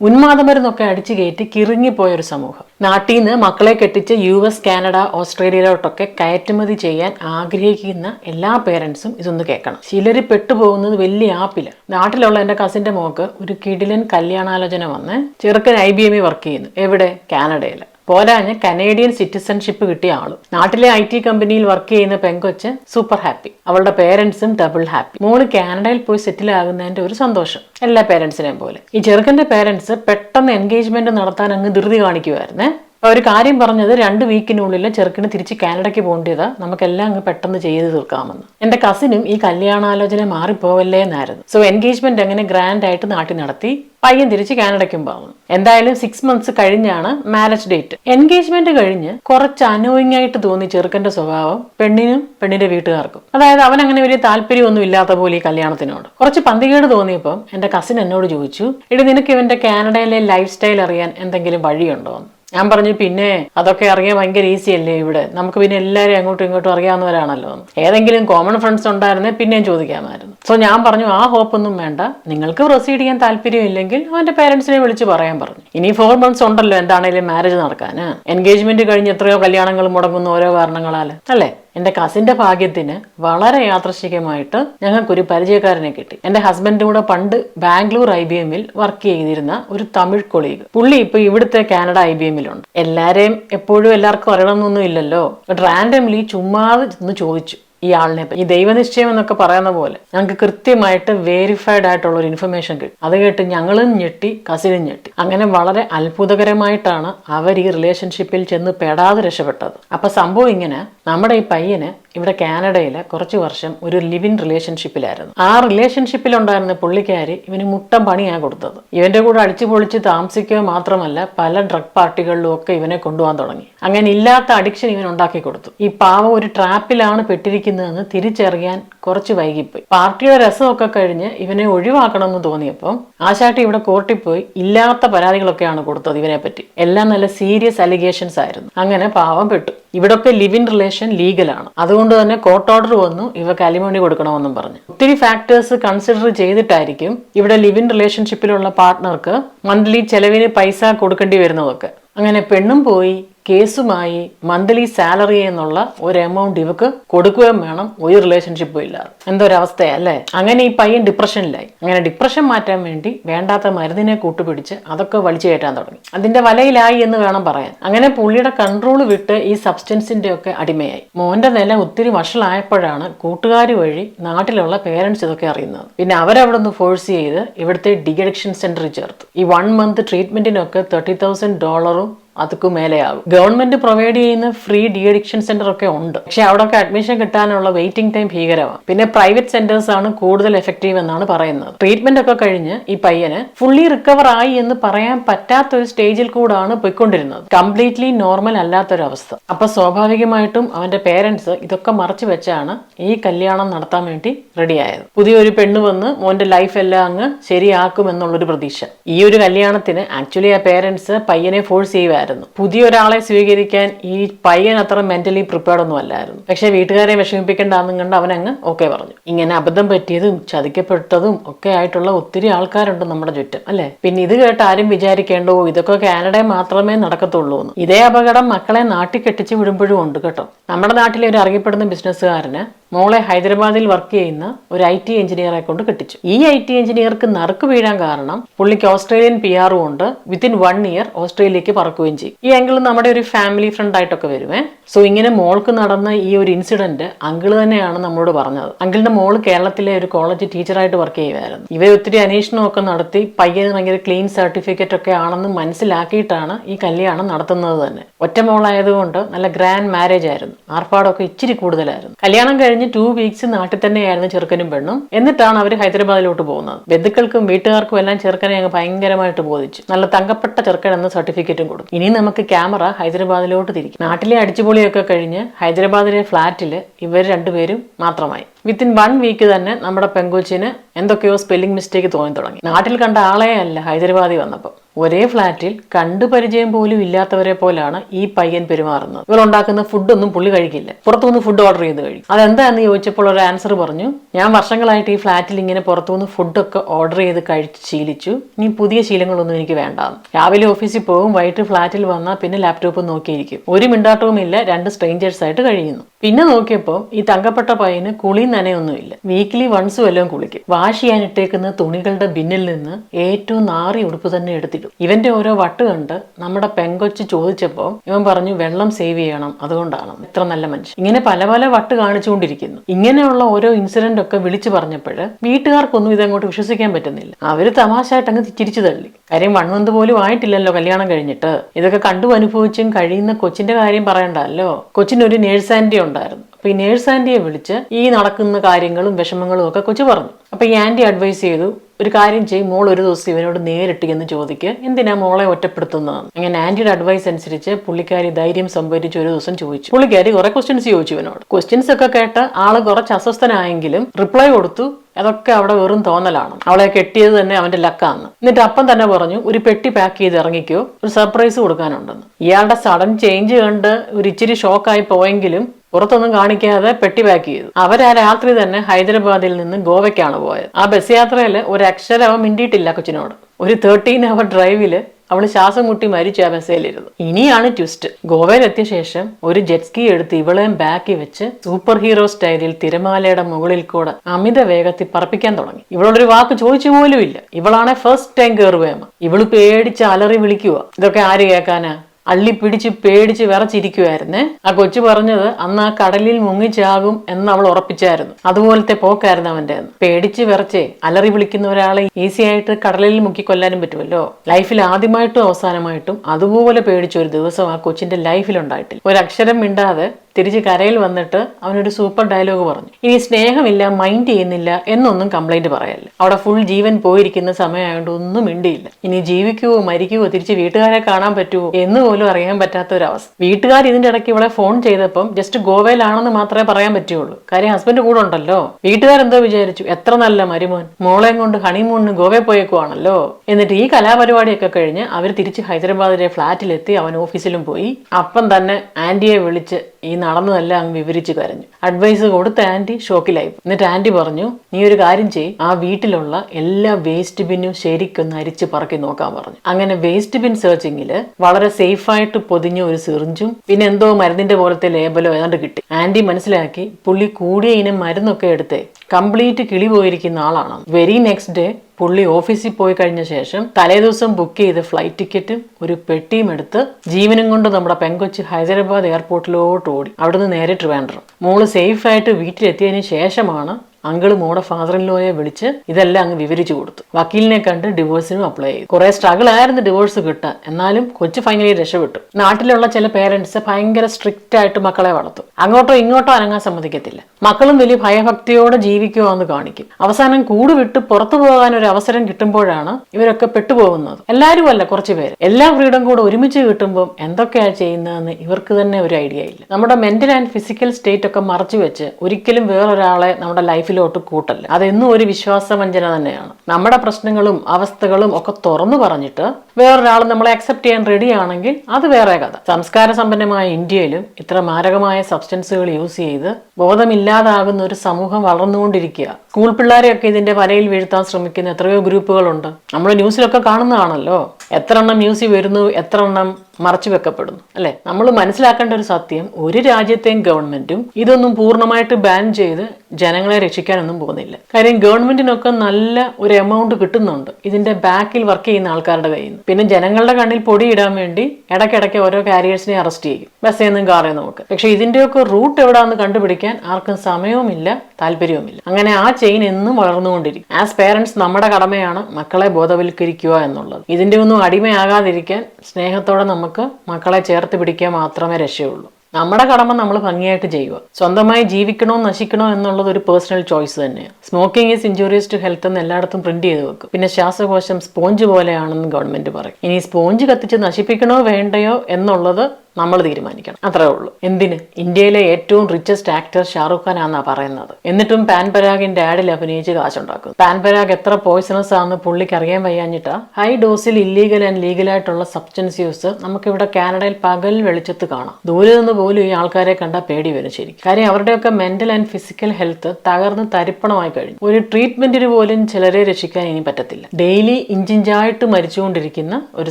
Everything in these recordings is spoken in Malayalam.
ഉന്മാദമരുന്നൊക്കെ അടിച്ചു കയറ്റി കിറുങ്ങിപ്പോയ ഒരു സമൂഹം. നാട്ടിൽ നിന്ന് മക്കളെ കെട്ടിച്ച് യു എസ് കാനഡ ഓസ്ട്രേലിയയിലോട്ടൊക്കെ കയറ്റുമതി ചെയ്യാൻ ആഗ്രഹിക്കുന്ന എല്ലാ പേരൻസും ഇതൊന്ന് കേൾക്കണം. ചിലര് പെട്ടുപോകുന്നത് വലിയ ആപ്പില്ല നാട്ടിലുള്ള എന്റെ കസിന്റെ മോക്ക് ഒരു കിടിലൻ കല്യാണാലോചന വന്ന് ചെറുക്കൻ ഐ ബി വർക്ക് ചെയ്യുന്നു. എവിടെ? കാനഡയിൽ പോരാഞ്ഞ് കനേഡിയൻ സിറ്റിസൺഷിപ്പ് കിട്ടിയ ആളും. നാട്ടിലെ ഐ ടി കമ്പനിയിൽ വർക്ക് ചെയ്യുന്ന പെങ്കൊച്ച് സൂപ്പർ ഹാപ്പി. അവളുടെ പേരൻസും ഡബിൾ ഹാപ്പി. മോൾ കാനഡയിൽ പോയി സെറ്റിൽ ആകുന്നതിന്റെ ഒരു സന്തോഷം. എല്ലാ പേരൻസിനെയും പോലെ. ഈ ചെറുക്കന്റെ പേരൻസ് പെട്ടെന്ന് എൻഗേജ്മെന്റ് നടത്താൻ അങ്ങ് ധൃതി കാണിക്കുമായിരുന്നേ ഒരു കാര്യം പറഞ്ഞത് രണ്ട് വീക്കിനുള്ളിൽ ചെറുക്കിന് തിരിച്ച് കാനഡയ്ക്ക് പോകേണ്ടത് നമുക്കെല്ലാം അങ്ങ് പെട്ടെന്ന് ചെയ്ത് തീർക്കാമെന്ന്. എന്റെ കസിനും ഈ കല്യാണാലോചന മാറിപ്പോവല്ലേ എന്നായിരുന്നു. സോ എൻഗേജ്മെന്റ് അങ്ങനെ ഗ്രാൻഡ് ആയിട്ട് നാട്ടിൽ നടത്തി പയ്യൻ തിരിച്ച് കാനഡയ്ക്കും പോകുന്നു എന്തായാലും സിക്സ് മന്ത്സ് കഴിഞ്ഞാണ് മാരേജ് ഡേറ്റ് എൻഗേജ്മെന്റ് കഴിഞ്ഞ് കുറച്ച് അനോയിങ് ആയിട്ട് തോന്നി ചെറുക്കന്റെ സ്വഭാവം പെണ്ണിനും പെണ്ണിന്റെ വീട്ടുകാർക്കും. അതായത് അവൻ അങ്ങനെ വലിയ താല്പര്യമൊന്നും ഇല്ലാത്ത പോലെ ഈ കല്യാണത്തിനോട്. കുറച്ച് പന്തികേട് തോന്നിയപ്പം എന്റെ കസിൻ എന്നോട് ചോദിച്ചു ഇടി നിനക്ക് ഇവന്റെ കാനഡയിലെ ലൈഫ് സ്റ്റൈൽ അറിയാൻ എന്തെങ്കിലും വഴിയുണ്ടോ എന്ന് ഞാൻ പറഞ്ഞു പിന്നെ അതൊക്കെ അറിയാൻ ഭയങ്കര ഈസി അല്ലേ ഇവിടെ? നമുക്ക് പിന്നെ എല്ലാവരും അങ്ങോട്ടും ഇങ്ങോട്ടും അറിയാവുന്നവരാണല്ലോ ഏതെങ്കിലും കോമൺ ഫ്രണ്ട്സ് ഉണ്ടായിരുന്നേ പിന്നെയും ചോദിക്കാമായിരുന്നു. സോ ഞാൻ പറഞ്ഞു ആ ഹോപ്പൊന്നും വേണ്ട. നിങ്ങൾക്ക് പ്രൊസീഡ് ചെയ്യാൻ താല്പര്യമില്ലെങ്കിൽ അവന്റെ പേരൻസിനെ വിളിച്ച് പറയാൻ പറഞ്ഞു. ഇനി ഫോർ മന്ത്സ് ഉണ്ടല്ലോ എന്താണേലും മാരേജ് നടക്കാൻ എൻഗേജ്മെന്റ് കഴിഞ്ഞ് എത്രയോ കല്യാണങ്ങൾ മുടങ്ങുന്ന ഓരോ കാരണങ്ങളാൽ അല്ലേ? എന്റെ കസിന്റെ ഭാഗ്യത്തിന് വളരെ യാദൃശികമായിട്ട് ഞങ്ങൾക്കൊരു പരിചയക്കാരനെ കിട്ടി. എന്റെ ഹസ്ബൻഡ് കൂടെ പണ്ട് ബാംഗ്ലൂർ ഐ ബി എമ്മിൽ വർക്ക് ചെയ്തിരുന്ന ഒരു തമിഴ് കൊളീഗ് പുള്ളി ഇപ്പൊ ഇവിടുത്തെ കാനഡ ഐ ബി എമ്മിലുണ്ട് എല്ലാരെയും എപ്പോഴും എല്ലാവർക്കും അറിയണമെന്നൊന്നും ഇല്ലല്ലോ. റാൻഡംലി ചുമ്മാതെ ഒന്ന് ചോദിച്ചു. പറ്റി. ഈ ദൈവനിശ്ചയം എന്നൊക്കെ പറയുന്ന പോലെ ഞങ്ങൾക്ക് കൃത്യമായിട്ട് വേരിഫൈഡ് ആയിട്ടുള്ള ഒരു ഇൻഫർമേഷൻ കിട്ടും അത് കേട്ട് ഞങ്ങളും ഞെട്ടി കസിനും ഞെട്ടി അങ്ങനെ വളരെ അത്ഭുതകരമായിട്ടാണ് അവർ ഈ റിലേഷൻഷിപ്പിൽ ചെന്ന് പെടാതെ രക്ഷപ്പെട്ടത് അപ്പൊ സംഭവം ഇങ്ങനെ നമ്മുടെ ഈ പയ്യന് ഇവിടെ കാനഡയിൽ കുറച്ച് വർഷം ഒരു ലിവിൻ റിലേഷൻഷിപ്പിലായിരുന്നു. ആ റിലേഷൻഷിപ്പിലുണ്ടായിരുന്ന പുള്ളിക്കാരി ഇവന് മുട്ടം പണിയാണ് കൊടുത്തത്. ഇവന്റെ കൂടെ അടിച്ചു പൊളിച്ച് താമസിക്കുക മാത്രമല്ല പല ഡ്രഗ് പാർട്ടികളിലും ഒക്കെ ഇവനെ കൊണ്ടുപോകാൻ തുടങ്ങി. അങ്ങനെ ഇല്ലാത്ത അഡിക്ഷൻ ഇവൻ ഉണ്ടാക്കി കൊടുത്തു. ഈ പാവം ഒരു ട്രാപ്പിലാണ് പെട്ടിരിക്കുന്നതെന്ന് തിരിച്ചറിയാൻ കുറച്ച് വൈകിപ്പോയി. പാർട്ടിയുടെ രസമൊക്കെ കഴിഞ്ഞ് ഇവനെ ഒഴിവാക്കണമെന്ന് തോന്നിയപ്പോൾ ആശാട്ടി ഇവിടെ കോർട്ടിൽ പോയി ഇല്ലാത്ത പരാതികളൊക്കെയാണ് കൊടുത്തത് ഇവനെ പറ്റി എല്ലാം നല്ല സീരിയസ് അലിഗേഷൻസ് ആയിരുന്നു. അങ്ങനെ പാവം പെട്ടു. ഇവിടൊക്കെ ഇൻ റിലേഷൻ ലീഗലാണ് അതുകൊണ്ട് തന്നെ കോർട്ട് ഓർഡർ വന്നു ഇവക്ക് അലിമോണി കൊടുക്കണമെന്നും പറഞ്ഞു. ഒത്തിരി ഫാക്ടേഴ്സ് കൺസിഡർ ചെയ്തിട്ടായിരിക്കും ഇവിടെ ലിവിൻ റിലേഷൻഷിപ്പിലുള്ള പാർട്ട്ണർക്ക് മന്ത്ലി ചെലവിന് പൈസ കൊടുക്കേണ്ടി വരുന്നതൊക്കെ. അങ്ങനെ പെണ്ണും പോയി കേസുമായി മന്ത്ലി സാലറി എന്നുള്ള ഒരു എമൗണ്ട് ഇവക്ക് കൊടുക്കുകയും വേണം. ഒരു റിലേഷൻഷിപ്പും ഇല്ലാതെ. എന്തൊരവസ്ഥയല്ലേ അങ്ങനെ ഈ പയ്യൻ ഡിപ്രഷനിലായി അങ്ങനെ ഡിപ്രഷൻ മാറ്റാൻ വേണ്ടി വേണ്ടാത്ത മരുന്നിനെ കൂട്ടുപിടിച്ച് അതൊക്കെ വലിച്ചു കയറ്റാൻ തുടങ്ങി. അതിന്റെ വലയിലായി എന്ന് വേണം പറയാൻ. അങ്ങനെ പുള്ളിയുടെ കൺട്രോൾ വിട്ട് ഈ സബ്സ്റ്റൻസിന്റെ ഒക്കെ അടിമയായി. മോന്റെ നില ഒത്തിരി വഷളായപ്പോഴാണ് കൂട്ടുകാർ വഴി നാട്ടിലുള്ള പേരൻസ് ഇതൊക്കെ അറിയുന്നത്. പിന്നെ അവരവിടെ നിന്ന് ഫോഴ്സ് ചെയ്ത് ഇവിടുത്തെ ഡിഗഡിക്ഷൻ സെന്ററിൽ ചേർത്തു. ഈ വൺ മന്ത് ട്രീറ്റ്മെന്റിനൊക്കെ തേർട്ടി തൗസൻഡ് ഡോളറും അതുക്കും മേലെയാകും ഗവൺമെന്റ് പ്രൊവൈഡ് ചെയ്യുന്ന ഫ്രീ ഡി അഡിക്ഷൻ സെന്റർ ഒക്കെ ഉണ്ട്. പക്ഷെ അവിടെ ഒക്കെ അഡ്മിഷൻ കിട്ടാനുള്ള വെയിറ്റിംഗ് ടൈം ഭീകരമാണ് പിന്നെ പ്രൈവറ്റ് സെന്റേഴ്സ് ആണ് കൂടുതൽ എഫക്റ്റീവ് എന്നാണ് പറയുന്നത്. ട്രീറ്റ്മെന്റ് ഒക്കെ കഴിഞ്ഞ് ഈ പയ്യന് ഫുള്ളി റിക്കവർ ആയി എന്ന് പറയാൻ പറ്റാത്ത ഒരു സ്റ്റേജിൽ കൂടാണ് പോയിക്കൊണ്ടിരുന്നത്. കംപ്ലീറ്റ്ലി നോർമൽ അല്ലാത്തൊരവസ്ഥ. അപ്പൊ സ്വാഭാവികമായിട്ടും അവന്റെ പേരൻസ് ഇതൊക്കെ മറച്ചു വെച്ചാണ് ഈ കല്യാണം നടത്താൻ വേണ്ടി റെഡിയായത് പുതിയൊരു പെണ്ണ് വന്ന് മോന്റെ ലൈഫ് എല്ലാം അങ്ങ് ശരിയാക്കും എന്നുള്ളൊരു പ്രതീക്ഷ. ഈ ഒരു കല്യാണത്തിന് ആക്ച്വലി ആ പേരൻസ് പയ്യനെ ഫോഴ്സ് ചെയ്യുമായിരുന്നു പുതിയൊരാളെ സ്വീകരിക്കാൻ ഈ പയ്യൻ അത്ര മെന്റലി പ്രിപ്പയർഡ് ഒന്നും അല്ലായിരുന്നു. പക്ഷെ വീട്ടുകാരെ വിഷമിപ്പിക്കേണ്ടെന്നും കണ്ട് അവനങ്ങ് ഓക്കെ പറഞ്ഞു. ഇങ്ങനെ അബദ്ധം പറ്റിയതും ചതിക്കപ്പെട്ടതും ഒക്കെ ആയിട്ടുള്ള ഒത്തിരി ആൾക്കാരുണ്ട് നമ്മുടെ ചുറ്റും അല്ലെ? പിന്നെ ഇത് കേട്ട് ആരും വിചാരിക്കേണ്ടോ ഇതൊക്കെ കാനഡയിൽ മാത്രമേ നടക്കത്തുള്ളൂ എന്ന് ഇതേ അപകടം മക്കളെ നാട്ടിൽ കെട്ടിച്ച് വിടുമ്പോഴും ഉണ്ട് കേട്ടോ. നമ്മുടെ നാട്ടിലെ ഒരു അറിയപ്പെടുന്ന ബിസിനസ്സുകാരന് മോളെ ഹൈദരാബാദിൽ വർക്ക് ചെയ്യുന്ന ഒരു ഐ ടി എഞ്ചിനീയറെ കൊണ്ട് കെട്ടിച്ചു. ഈ ഐ ടി എഞ്ചിനീയർക്ക് നറുക്ക് വീഴാൻ കാരണം പുള്ളിക്ക് ഓസ്ട്രേലിയൻ പി ആർ കൊണ്ട് വിത്തിൻ വൺ ഇയർ ഓസ്ട്രേലിയക്ക് പറക്കുകയും ചെയ്യും. ഈ അങ്കിൾ നമ്മുടെ ഒരു ഫാമിലി ഫ്രണ്ട് ആയിട്ടൊക്കെ വരുമേ സോ ഇങ്ങനെ മോൾക്ക് നടന്ന ഈ ഒരു ഇൻസിഡന്റ് അങ്കിൾ തന്നെയാണ് നമ്മളോട് പറഞ്ഞത്. അങ്കിളിന്റെ മോൾ കേരളത്തിലെ ഒരു കോളേജ് ടീച്ചറായിട്ട് വർക്ക് ചെയ്യുമായിരുന്നു ഇവർ ഒത്തിരി അന്വേഷണമൊക്കെ നടത്തി പയ്യന് ഭയങ്കര ക്ലീൻ സർട്ടിഫിക്കറ്റ് ഒക്കെ ആണെന്ന് മനസ്സിലാക്കിയിട്ടാണ് ഈ കല്യാണം നടത്തുന്നത് തന്നെ. ഒറ്റ മോളായതുകൊണ്ട് നല്ല ഗ്രാൻഡ് മാരേജ് ആയിരുന്നു. ആർപ്പാടമൊക്കെ ഇച്ചിരി കൂടുതലായിരുന്നു. കല്യാണം കഴിഞ്ഞ് ടു വീക്സ് നാട്ടിൽ തന്നെയായിരുന്നു ചെറുക്കനും പെണ്ണും. എന്നിട്ടാണ് അവർ ഹൈദരാബാദിലോട്ട് പോകുന്നത്. ബന്ധുക്കൾക്കും വീട്ടുകാർക്കും എല്ലാം ചെറുക്കനെ അങ്ങ് ഭയങ്കരമായിട്ട് ബോധിച്ചു. നല്ല തങ്കപ്പെട്ട ചെറുക്കൻ എന്ന സർട്ടിഫിക്കറ്റും കൊടുക്കും ഇനി നമുക്ക് ക്യാമറ ഹൈദരാബാദിലോട്ട് തിരിക്കും. നാട്ടിലെ അടിച്ചുപൊളിയൊക്കെ കഴിഞ്ഞ് ഹൈദരാബാദിലെ ഫ്ലാറ്റിൽ ഇവർ രണ്ടുപേരും മാത്രമായി. വിത്തിൻ വൺ വീക്ക് തന്നെ നമ്മുടെ പെങ്കൊച്ചിന് എന്തൊക്കെയോ സ്പെല്ലിംഗ് മിസ്റ്റേക്ക് തോന്നി തുടങ്ങി നാട്ടിൽ കണ്ട ആളെയല്ല ഹൈദരാബാദിൽ വന്നപ്പോൾ ഒരേ ഫ്ലാറ്റിൽ കണ്ടു പരിചയം പോലും ഇല്ലാത്തവരെ പോലാണ് ഈ പയ്യൻ പെരുമാറുന്നത്. ഇവർ ഉണ്ടാക്കുന്ന ഫുഡൊന്നും പുള്ളി കഴിക്കില്ല. പുറത്തുനിന്ന് ഫുഡ് ഓർഡർ ചെയ്ത് കഴിക്കും. അതെന്താന്ന് ചോദിച്ചപ്പോൾ ഒരു ആൻസർ പറഞ്ഞു ഞാൻ വർഷങ്ങളായിട്ട് ഈ ഫ്ലാറ്റിൽ ഇങ്ങനെ പുറത്തുനിന്ന് ഫുഡൊക്കെ ഓർഡർ ചെയ്ത് കഴിച്ച് ശീലിച്ചു. ഇനി പുതിയ ശീലങ്ങളൊന്നും എനിക്ക് വേണ്ട രാവിലെ ഓഫീസിൽ പോകും വൈകിട്ട് ഫ്ലാറ്റിൽ വന്നാൽ പിന്നെ ലാപ്ടോപ്പ് നോക്കിയിരിക്കും. ഒരു മിണ്ടാട്ടവും ഇല്ല രണ്ട് സ്ട്രേഞ്ചേഴ്സ് ആയിട്ട് കഴിയുന്നു. പിന്നെ നോക്കിയപ്പോൾ ഈ തങ്കപ്പെട്ട പയ്യന് കുളി നനയൊന്നുമില്ല വീക്കിലി വൺസ് വല്ലതും കുളിക്കും. വാഷ് ചെയ്യാൻ ഇട്ടേക്കുന്ന തുണികളുടെ ബിന്നിൽ നിന്ന് ഏറ്റവും നാറി ഉടുപ്പ് തന്നെ എടുത്തിടും ഇവന്റെ ഓരോ വട്ട് കണ്ട് നമ്മുടെ പെങ്കൊച്ച് ചോദിച്ചപ്പോൾ ഇവൻ പറഞ്ഞു വെള്ളം സേവ് ചെയ്യണം. അതുകൊണ്ടാണ്. ഇത്ര നല്ല മനുഷ്യൻ. ഇങ്ങനെ പല പല വട്ട് കാണിച്ചുകൊണ്ടിരിക്കുന്നു. ഇങ്ങനെയുള്ള ഓരോ ഇൻസിഡന്റ് ഒക്കെ വിളിച്ചു പറഞ്ഞപ്പോൾ വീട്ടുകാർക്കൊന്നും ഇതങ്ങോട്ട് വിശ്വസിക്കാൻ പറ്റുന്നില്ല. അവർ തമാശയായിട്ട് അങ്ങ് തിരിച്ചു തള്ളി. കാര്യം വൺ പോലും ആയിട്ടില്ലല്ലോ കല്യാണം കഴിഞ്ഞിട്ട്. ഇതൊക്കെ കണ്ടു അനുഭവിച്ചും കഴിയുന്ന കൊച്ചിന്റെ കാര്യം പറയണ്ടല്ലോ? കൊച്ചിനൊരു നേഴ്സ് ആന്റി ഉണ്ടായിരുന്നു. അപ്പൊ ഈ നേഴ്സ് ആന്റിയെ വിളിച്ച് ഈ നടക്കുന്ന കാര്യങ്ങളും വിഷമങ്ങളും ഒക്കെ കൊച്ചു പറഞ്ഞു. അപ്പൊ ഈ ആന്റി അഡ്വൈസ് ചെയ്തു ഒരു കാര്യം ചെയ്യും മോൾ ഒരു ദിവസം ഇവനോട് നേരിട്ട് എന്ന് ചോദിക്കുക എന്തിനാ മോളെ ഒറ്റപ്പെടുത്തുന്നത് അങ്ങനെ ആന്റിയുടെ അഡ്വൈസ് അനുസരിച്ച് പുള്ളിക്കാരി ധൈര്യം സംഭരിച്ച് ഒരു ദിവസം ചോദിച്ചു. പുള്ളിക്കാരി കുറെ ക്വസ്റ്റ്യൻസ് ചോദിച്ചു ഇവനോട്. ക്വസ്റ്റ്യൻസ് ഒക്കെ കേട്ട് ആൾ കുറച്ച് അസ്വസ്ഥനായെങ്കിലും റിപ്ലൈ കൊടുത്തു അതൊക്കെ അവിടെ വെറും തോന്നലാണ്. അവളെ കെട്ടിയത് തന്നെ അവന്റെ ലക്കാന്ന്. എന്നിട്ട് അപ്പം തന്നെ പറഞ്ഞു ഒരു പെട്ടി പാക്ക് ചെയ്ത് ഇറങ്ങിക്കോ ഒരു സർപ്രൈസ് കൊടുക്കാനുണ്ടെന്ന്. ഇയാളുടെ സഡൻ ചേഞ്ച് കണ്ട് ഒരു ഇച്ചിരി ഷോക്കായി പോയെങ്കിലും പുറത്തൊന്നും കാണിക്കാതെ പെട്ടി പാക്ക് ചെയ്തു. അവർ ആ രാത്രി തന്നെ ഹൈദരാബാദിൽ നിന്ന് ഗോവയ്ക്കാണ് പോയത്. ആ ബസ് യാത്രയിൽ ഒരു അക്ഷരം മിണ്ടിയിട്ടില്ല കൊച്ചിനോട്. ഒരു തേർട്ടീൻ അവർ ഡ്രൈവിൽ അവൾ ശ്വാസം മുട്ടി മരിച്ചു ആ ബസ്സേലിരുന്നു ഇനിയാണ് ട്വിസ്റ്റ് ഗോവയിലെത്തിയ ശേഷം ഒരു ജെറ്റ്സ്കി എടുത്ത് ഇവളെയും ബാക്കി വെച്ച് സൂപ്പർ ഹീറോ സ്റ്റൈലിൽ തിരമാലയുടെ മുകളിൽ കൂടെ അമിത വേഗത്തിൽ പറപ്പിക്കാൻ തുടങ്ങി. ഇവളൊരു വാക്ക് ചോദിച്ചു പോലും ഇല്ല ഇവളാണ് ഫസ്റ്റ് ടൈം കയറുകയമ്മ ഇവൾ പേടിച്ച് അലറി വിളിക്കുക ഇതൊക്കെ ആര് കേൾക്കാനാ? അള്ളി പിടിച്ച് പേടിച്ച് വിറച്ചിരിക്കുമായിരുന്നേ ആ കൊച്ചു പറഞ്ഞത് അന്ന് ആ കടലിൽ മുങ്ങിച്ചാകും എന്ന് അവൾ ഉറപ്പിച്ചായിരുന്നു. അതുപോലത്തെ പോക്കായിരുന്നു അവന്റെ പേടിച്ച് വിറച്ചേ അലറി വിളിക്കുന്ന ഒരാളെ ഈസി ആയിട്ട് കടലിൽ മുക്കി കൊല്ലാനും പറ്റുമല്ലോ. ലൈഫിൽ ആദ്യമായിട്ടും അവസാനമായിട്ടും അതുപോലെ പേടിച്ച ഒരു ദിവസം ആ കൊച്ചിന്റെ ലൈഫിൽ ഉണ്ടായിട്ടില്ല ഒരു അക്ഷരം മിണ്ടാതെ തിരിച്ച് കരയിൽ വന്നിട്ട് അവനൊരു സൂപ്പർ ഡയലോഗ് പറഞ്ഞു. ഇനി സ്നേഹമില്ല മൈൻഡ് ചെയ്യുന്നില്ല എന്നൊന്നും കംപ്ലൈന്റ് പറയല്ല. അവിടെ ഫുൾ ജീവൻ പോയിരിക്കുന്ന സമയമായതുകൊണ്ട് ഒന്നും മിണ്ടിയില്ല. ഇനി ജീവിക്കുവോ മരിക്കുവോ തിരിച്ച് വീട്ടുകാരെ കാണാൻ പറ്റുമോ എന്ന് പോലും അറിയാൻ പറ്റാത്ത ഒരു അവസ്ഥ വീട്ടുകാർ ഇതിന്റെ ഇടയ്ക്ക് ഇവിടെ ഫോൺ ചെയ്തപ്പം ജസ്റ്റ് ഗോവയിലാണെന്ന് മാത്രമേ പറയാൻ പറ്റുള്ളൂ കാര്യം ഹസ്ബൻഡ് കൂടെ ഉണ്ടല്ലോ. വീട്ടുകാരെന്തോ വിചാരിച്ചു എത്ര നല്ല മരുമോൻ. മോളെയും കൊണ്ട് ഹണിമൂണിന് ഗോവയിൽ പോയേക്കുവാണല്ലോ. എന്നിട്ട് ഈ കലാപരിപാടിയൊക്കെ കഴിഞ്ഞ് അവർ തിരിച്ച് ഹൈദരാബാദിലെ ഫ്ളാറ്റിലെത്തി അവൻ ഓഫീസിലും പോയി. അപ്പം തന്നെ ആന്റിയെ വിളിച്ച് ഈ നടന്നതെല്ലാം അങ്ങ് വിവരിച്ചു കരഞ്ഞു. അഡ്വൈസ് കൊടുത്ത ആന്റി ഷോക്കിലായി എന്നിട്ട് ആന്റി പറഞ്ഞു നീ ഒരു കാര്യം ചെയ് ആ വീട്ടിലുള്ള എല്ലാ വേസ്റ്റ് ബിന്നും ശരിക്കൊന്ന് അരിച്ച് പറക്കി നോക്കാൻ പറഞ്ഞു. അങ്ങനെ വേസ്റ്റ് ബിൻ സെർച്ചിങ്ങിൽ വളരെ സേഫായിട്ട് പൊതിഞ്ഞ ഒരു സിറിഞ്ചും പിന്നെ എന്തോ മരുന്നിന്റെ പോലത്തെ ലേബലോ ഏതാണ്ട് കിട്ടി. ആന്റി മനസ്സിലാക്കി പുള്ളി കൂടിയ ഇനം മരുന്നൊക്കെ എടുത്തേ. കംപ്ലീറ്റ് കിളി പോയിരിക്കുന്ന ആളാണ്. വെരി നെക്സ്റ്റ് ഡേ പുള്ളി ഓഫീസിൽ പോയി കഴിഞ്ഞ ശേഷം തലേദിവസം ബുക്ക് ചെയ്ത് ഫ്ലൈറ്റ് ടിക്കറ്റും ഒരു പെട്ടിയും എടുത്ത് ജീവനും കൊണ്ട് നമ്മുടെ പെങ്കൊച്ച് ഹൈദരാബാദ് എയർപോർട്ടിലോട്ട് ഓടി. അവിടുന്ന് നേരെ ട്രിവാൻഡ്രം. മോൾ സേഫായിട്ട് വീട്ടിലെത്തിയതിന് ശേഷമാണ് അങ്കിൾ മോടെ ഫാദർ ഇൻ ലോയെ വിളിച്ച് ഇതെല്ലാം അങ്ങ് വിവരിച്ചു കൊടുത്തു. വക്കീലിനെ കണ്ട് ഡിവോഴ്സിനും അപ്ലൈ ചെയ്തു. കുറെ സ്ട്രഗിൾ ആയിരുന്നു ഡിവോഴ്സ് കിട്ടാൻ. എന്നാലും കൊച്ചു ഫൈനലി രക്ഷപ്പെട്ടു. നാട്ടിലുള്ള ചില പേരൻസ് ഭയങ്കര സ്ട്രിക്റ്റ് ആയിട്ട് മക്കളെ വളർത്തും. അങ്ങോട്ടോ ഇങ്ങോട്ടോ അനങ്ങാൻ സമ്മതിക്കത്തില്ല. മക്കളും വലിയ ഭയഭക്തിയോടെ ജീവിക്കുമോ എന്ന് കാണിക്കും. അവസാനം കൂട് വിട്ട് പുറത്തു പോകാൻ ഒരു അവസരം കിട്ടുമ്പോഴാണ് ഇവരൊക്കെ പെട്ടുപോകുന്നത്. എല്ലാവരും അല്ല കുറച്ച് പേര്. എല്ലാ ഫ്രീഡം കൂടെ ഒരുമിച്ച് കിട്ടുമ്പോൾ എന്തൊക്കെയാ ചെയ്യുന്നതെന്ന് ഇവർക്ക് തന്നെ ഒരു ഐഡിയ ഇല്ല. നമ്മുടെ മെന്റൽ ആൻഡ് ഫിസിക്കൽ സ്റ്റേറ്റ് ഒക്കെ മറച്ചു വെച്ച് ഒരിക്കലും വേറൊരാളെ നമ്മുടെ ലൈഫിലോട്ട് കൂട്ടല്ല അതെന്നും ഒരു വിശ്വാസവഞ്ചന തന്നെയാണ്. നമ്മുടെ പ്രശ്നങ്ങളും അവസ്ഥകളും ഒക്കെ തുറന്നു പറഞ്ഞിട്ട് വേറൊരാൾ നമ്മളെ അക്സെപ്റ്റ് ചെയ്യാൻ റെഡി ആണെങ്കിൽ അത് വേറെ കഥ. സംസ്കാര സമ്പന്നമായ ഇന്ത്യയിലും ഇത്ര മാരകമായ സബ്സ്റ്റൻസുകൾ യൂസ് ചെയ്ത് ബോധമില്ലാതാകുന്ന ഒരു സമൂഹം വളർന്നുകൊണ്ടിരിക്കുക. സ്കൂൾ പിള്ളേരെയൊക്കെ ഇതിന്റെ വലയിൽ വീഴ്ത്താൻ ശ്രമിക്കുന്ന എത്രയോ ഗ്രൂപ്പുകളുണ്ട്. നമ്മൾ ന്യൂസിലൊക്കെ കാണുന്നതാണല്ലോ. എത്ര എണ്ണം ന്യൂസിൽ വരുന്നു എത്ര എണ്ണം മറച്ചു വെക്കപ്പെടുന്നു. അല്ലെ? നമ്മൾ മനസ്സിലാക്കേണ്ട ഒരു സത്യം ഒരു രാജ്യത്തെയും ഗവൺമെന്റും ഇതൊന്നും പൂർണമായിട്ട് ബാൻ ചെയ്ത് ജനങ്ങളെ രക്ഷിക്കാനൊന്നും പോകുന്നില്ല. കാര്യം ഗവൺമെന്റിനൊക്കെ നല്ല ഒരു എമൗണ്ട് കിട്ടുന്നുണ്ട്. ഇതിന്റെ ബാക്കിൽ വർക്ക് ചെയ്യുന്ന ആൾക്കാരുടെ കയ്യിൽ നിന്ന്. പിന്നെ ജനങ്ങളുടെ കണ്ണിൽ പൊടിയിടാൻ വേണ്ടി ഇടയ്ക്കിടയ്ക്ക് ഓരോ കാരിയേഴ്സിനെ അറസ്റ്റ് ചെയ്യും. ബസ്സിൽ നിന്നും കാറിൽ നമുക്ക്. പക്ഷെ ഇതിന്റെയൊക്കെ റൂട്ട് എവിടാന്ന് കണ്ടുപിടിക്കാൻ ആർക്കും സമയവുമില്ല താല്പര്യവുമില്ല. അങ്ങനെ ആ ചെയിൻ എന്നും വളർന്നുകൊണ്ടിരിക്കും. ആസ് പേരൻസ് നമ്മുടെ കടമയാണ് മക്കളെ ബോധവൽക്കരിക്കുക എന്നുള്ളത്. ഇതിന്റെ ഒന്നും അടിമയാകാതിരിക്കാൻ സ്നേഹത്തോടെ നമുക്ക് മക്കളെ ചേർത്ത് പിടിക്കുക മാത്രമേ രക്ഷയുള്ളൂ. നമ്മുടെ കടമ നമ്മൾ ഭംഗിയായിട്ട് ചെയ്യുക. സ്വന്തമായി ജീവിക്കണോ നശിക്കണോ എന്നുള്ളത് ഒരു പേഴ്സണൽ ചോയ്സ് തന്നെയാണ് smoking is injurious to health എന്ന് എല്ലായിടത്തും പ്രിന്റ് ചെയ്ത് വെക്കും. പിന്നെ ശ്വാസകോശം സ്പോഞ്ച് പോലെയാണെന്ന് ഗവൺമെന്റ് പറയും. ഇനി സ്പോഞ്ച് കത്തിച്ച് നശിപ്പിക്കണോ വേണ്ടയോ എന്നുള്ളത് നമ്മൾ തീരുമാനിക്കണം. അത്രേ ഉള്ളൂ. എന്തിന്? ഇന്ത്യയിലെ ഏറ്റവും റിച്ചസ്റ്റ് ആക്ടർ ഷാറുഖ് ഖാൻ ആണെന്നാ പറയുന്നത്. എന്നിട്ടും പാൻ പരാഗിന്റെ ആഡിൽ അഭിനയിച്ച് കാശുണ്ടാക്കും. പാൻ പരാഗ് എത്ര പോയിസണസ് ആണെന്ന് പുള്ളിക്ക് അറിയാൻ വയ്യാഞ്ഞിട്ടാ ഹൈ ഡോസിൽ ഇല്ലീഗൽ ആൻഡ് ലീഗലായിട്ടുള്ള സബ്സ്റ്റൻസ് യൂസ് നമുക്കിവിടെ കാനഡയിൽ പകൽ വെളിച്ചത്ത് കാണാം. ദൂരെ നിന്ന് പോലും ഈ ആൾക്കാരെ കണ്ടാൽ പേടി വരും ശരിക്കും. കാര്യം അവരുടെയൊക്കെ മെന്റൽ ആൻഡ് ഫിസിക്കൽ ഹെൽത്ത് തകർന്ന് തരിപ്പണമായി കഴിഞ്ഞു. ഒരു ട്രീറ്റ്മെന്റിന് പോലും ചിലരെ രക്ഷിക്കാൻ ഇനി പറ്റത്തില്ല. ഡെയിലി ഇഞ്ചിഞ്ചായിട്ട് മരിച്ചുകൊണ്ടിരിക്കുന്ന ഒരു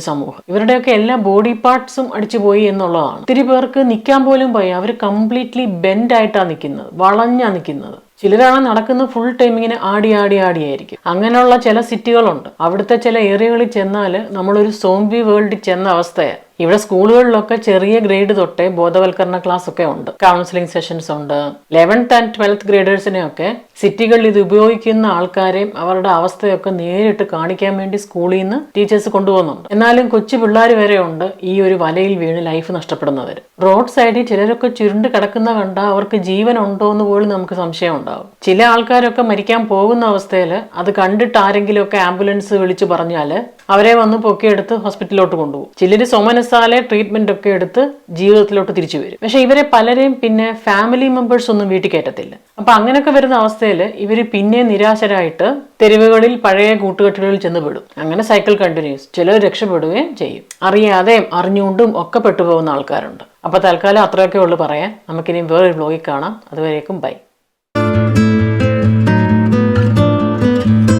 സമൂഹം. ഇവരുടെയൊക്കെ എല്ലാ ബോഡി പാർട്സും അടിച്ചുപോയി എന്നുള്ളതാണ് ഒത്തിരി പേർക്ക് നിൽക്കാൻ പോലും പോയി അവർ കംപ്ലീറ്റ്ലി ബെൻഡ് ആയിട്ടാണ് നിൽക്കുന്നത് വളഞ്ഞാ നിൽക്കുന്നത് ചിലരാണ് നടക്കുന്ന ഫുൾ ടൈം ഇങ്ങനെ ആടി ആടി ആയിരിക്കും. അങ്ങനെയുള്ള ചില സിറ്റികളുണ്ട്. അവിടുത്തെ ചില ഏരിയകളിൽ ചെന്നാൽ നമ്മളൊരു സോംബി വേൾഡിൽ ചെന്ന അവസ്ഥയാണ്. ഇവിടെ സ്കൂളുകളിലൊക്കെ ചെറിയ ഗ്രേഡ് തൊട്ടേ ബോധവൽക്കരണ ക്ലാസ് ഒക്കെ ഉണ്ട്. കൗൺസിലിംഗ് സെഷൻസ് ഉണ്ട്. ലെവൻത്ത് ആൻഡ് ട്വൽത്ത് ഗ്രേഡേഴ്സിനെയൊക്കെ സിറ്റികളിൽ ഇത് ഉപയോഗിക്കുന്ന ആൾക്കാരെയും അവരുടെ അവസ്ഥയൊക്കെ നേരിട്ട് കാണിക്കാൻ വേണ്ടി സ്കൂളിൽ നിന്ന് ടീച്ചേഴ്സ് കൊണ്ടുപോകുന്നുണ്ട്. എന്നാലും കൊച്ചു പിള്ളേർ വരെ ഉണ്ട് ഈ ഒരു വലയിൽ വീണ് ലൈഫ് നഷ്ടപ്പെടുന്നവർ റോഡ് സൈഡിൽ ചിലരൊക്കെ ചുരുണ്ട് കിടക്കുന്ന കണ്ട അവർക്ക് ജീവൻ ഉണ്ടോ എന്ന് പോലും നമുക്ക് സംശയം ഉണ്ടാവും. ചില ആൾക്കാരൊക്കെ മരിക്കാൻ പോകുന്ന അവസ്ഥയിൽ അത് കണ്ടിട്ട് ആരെങ്കിലുമൊക്കെ ആംബുലൻസ് വിളിച്ചു പറഞ്ഞാൽ അവരെ വന്ന് പൊക്കിയെടുത്ത് ഹോസ്പിറ്റലിലോട്ട് കൊണ്ടുപോകും. ചിലർ സോമനസാലെ ട്രീറ്റ്മെന്റ് ഒക്കെ എടുത്ത് ജീവിതത്തിലോട്ട് തിരിച്ചു വരും. പക്ഷെ ഇവരെ പലരെയും പിന്നെ ഫാമിലി മെമ്പേഴ്സ് ഒന്നും വീട്ടിൽ കയറ്റത്തില്ല. അപ്പൊ അങ്ങനെയൊക്കെ വരുന്ന അവസ്ഥയിൽ ഇവർ പിന്നെ നിരാശരായിട്ട് തെരുവുകളിൽ പഴയ കൂട്ടുകെട്ടുകളിൽ ചെന്ന് പെടും. അങ്ങനെ സൈക്കിൾ കണ്ടിന്യൂസ് ചിലർ രക്ഷപ്പെടുകയും ചെയ്യും. അറിയാതെയും അറിഞ്ഞുകൊണ്ടും ഒക്കെ പെട്ടുപോകുന്ന ആൾക്കാരുണ്ട്. അപ്പോൾ തൽക്കാലം അത്രയൊക്കെ ഉള്ളു പറയാൻ. നമുക്കിനി വേറൊരു ബ്ലോഗിൽ കാണാം. അതുവരേക്കും ബൈ